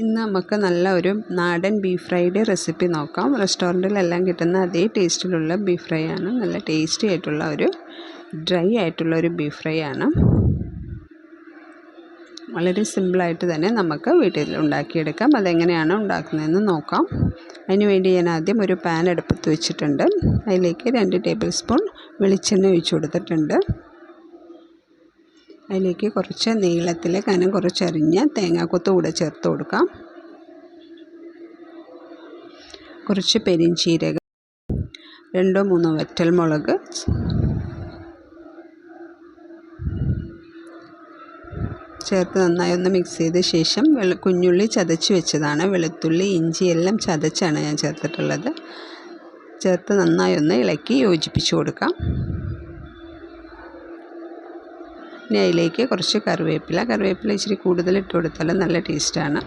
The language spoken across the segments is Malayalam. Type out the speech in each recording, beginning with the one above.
ഇന്ന് നമുക്ക് നല്ല ഒരു നാടൻ ബീഫ് ഫ്രൈയുടെ റെസിപ്പി നോക്കാം. റെസ്റ്റോറന്റിലെല്ലാം കിട്ടുന്ന അതേ ടേസ്റ്റിലുള്ള ബീഫ് ഫ്രൈ ആണ്. നല്ല ടേസ്റ്റി ആയിട്ടുള്ള ഒരു ഡ്രൈ ആയിട്ടുള്ള ഒരു ബീഫ് ഫ്രൈ ആണ്. വളരെ സിമ്പിളായിട്ട് തന്നെ നമുക്ക് വീട്ടിൽ ഉണ്ടാക്കിയെടുക്കാം. അതെങ്ങനെയാണ് ഉണ്ടാക്കുന്നതെന്ന് നോക്കാം. അതിനുവേണ്ടി ഞാൻ ആദ്യം ഒരു പാൻ അടുപ്പത്ത് വെച്ചിട്ടുണ്ട്. അതിലേക്ക് രണ്ട് ടേബിൾ സ്പൂൺ വെളിച്ചെണ്ണ ഒഴിച്ചു കൊടുത്തിട്ടുണ്ട്. അതിലേക്ക് കുറച്ച് നീളത്തിൽ കനം കുറച്ചരിഞ്ഞ തേങ്ങാക്കൊത്ത് കൂടെ ചേർത്ത് കൊടുക്കാം. കുറച്ച് പെരിഞ്ചീരകം രണ്ടോ മൂന്നോ വറ്റൽമുളക് ചേർത്ത് നന്നായി ഒന്ന് മിക്സ് ചെയ്ത ശേഷം വെളു കുഞ്ഞുള്ളി ചതച്ച് വെച്ചതാണ്. വെളുത്തുള്ളി ഇഞ്ചി എല്ലാം ചതച്ചാണ് ഞാൻ ചേർത്തിട്ടുള്ളത്. ചേർത്ത് നന്നായി ഒന്ന് ഇളക്കി യോജിപ്പിച്ച് കൊടുക്കാം. ഇനി അതിലേക്ക് കുറച്ച് കറിവേപ്പില. കറിവേപ്പില ഇച്ചിരി കൂടുതൽ ഇട്ട് കൊടുത്താലും നല്ല ടേസ്റ്റാണ്.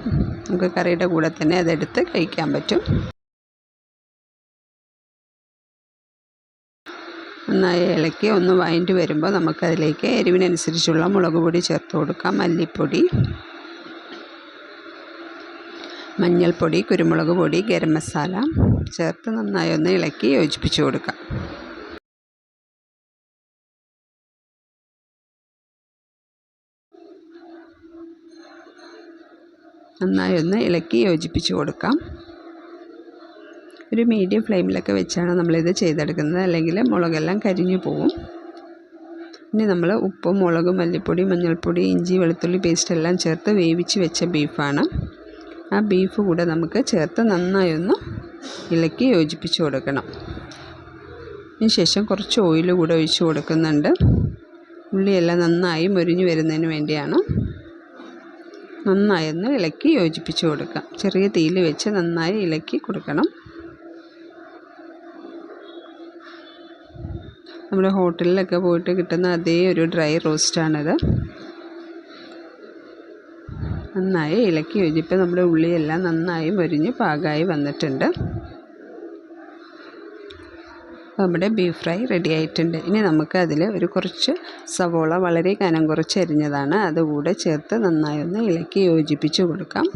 നമുക്ക് കറിയുടെ കൂടെ തന്നെ അതെടുത്ത് കഴിക്കാൻ പറ്റും. നന്നായി ഇളക്കി ഒന്ന് വഴണ്ടി വരുമ്പോൾ നമുക്കതിലേക്ക് എരിവിനനുസരിച്ചുള്ള മുളക് പൊടി ചേർത്ത് കൊടുക്കാം. മല്ലിപ്പൊടി മഞ്ഞൾപ്പൊടി കുരുമുളക് പൊടി ഗരം മസാല ചേർത്ത് നന്നായി ഒന്ന് ഇളക്കി യോജിപ്പിച്ച് കൊടുക്കാം. നന്നായി ഒന്ന് ഇളക്കി യോജിപ്പിച്ച് കൊടുക്കാം. ഒരു മീഡിയം ഫ്ലെയിമിലൊക്കെ വെച്ചാണ് നമ്മളിത് ചെയ്തെടുക്കുന്നത്. അല്ലെങ്കിൽ മുളകെല്ലാം കരിഞ്ഞു പോവും. ഇനി നമ്മൾ ഉപ്പും മുളക് മല്ലിപ്പൊടി മഞ്ഞൾപ്പൊടി ഇഞ്ചി വെളുത്തുള്ളി പേസ്റ്റ് എല്ലാം ചേർത്ത് വേവിച്ച് വെച്ച ബീഫാണ് ആ ബീഫ് കൂടെ നമുക്ക് ചേർത്ത് നന്നായി ഒന്ന് ഇളക്കി യോജിപ്പിച്ച് കൊടുക്കണം. ശേഷം കുറച്ച് ഓയിൽ കൂടെ ഒഴിച്ച് കൊടുക്കുന്നുണ്ട്. ഉള്ളിയെല്ലാം നന്നായി മുരിഞ്ഞു വരുന്നതിന് വേണ്ടിയാണ് നന്നായി ഒന്ന് ഇളക്കി യോജിപ്പിച്ച് കൊടുക്കാം. ചെറിയ തീയിൽ വെച്ച് നന്നായി ഇളക്കി കൊടുക്കണം. നമ്മുടെ ഹോട്ടലിലൊക്കെ പോയിട്ട് കിട്ടുന്ന അതേ ഒരു ഡ്രൈ റോസ്റ്റാണിത്. നന്നായി ഇളക്കി യോജിപ്പ്. നമ്മുടെ ഉള്ളിയെല്ലാം നന്നായി മൊരിഞ്ഞ് പാകമായി വന്നിട്ടുണ്ട്. നമ്മുടെ ബീഫ് ഫ്രൈ റെഡി ആയിട്ടുണ്ട്. ഇനി നമുക്ക് അതിൽ ഒരു കുറച്ച് സവോള വളരെ കനം കുറച്ച് അരിഞ്ഞതാണ്. അതുകൂടെ ചേർത്ത് നന്നായി ഒന്ന് ഇളക്കി യോജിപ്പിച്ച് കൊടുക്കാം.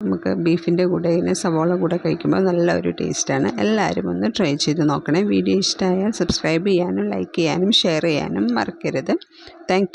നമുക്ക് ബീഫിന്റെ കൂടെ ഇങ്ങനെ സവോള കൂടെ കഴിക്കുമ്പോൾ നല്ല ഒരു ടേസ്റ്റാണ് എല്ലാവരും ഒന്ന് ട്രൈ ചെയ്ത് നോക്കണേ. വീഡിയോ ഇഷ്ടമായാൽ സബ്സ്ക്രൈബ് ചെയ്യാനും ലൈക്ക് ചെയ്യാനും ഷെയർ ചെയ്യാനും മറക്കരുത്. താങ്ക്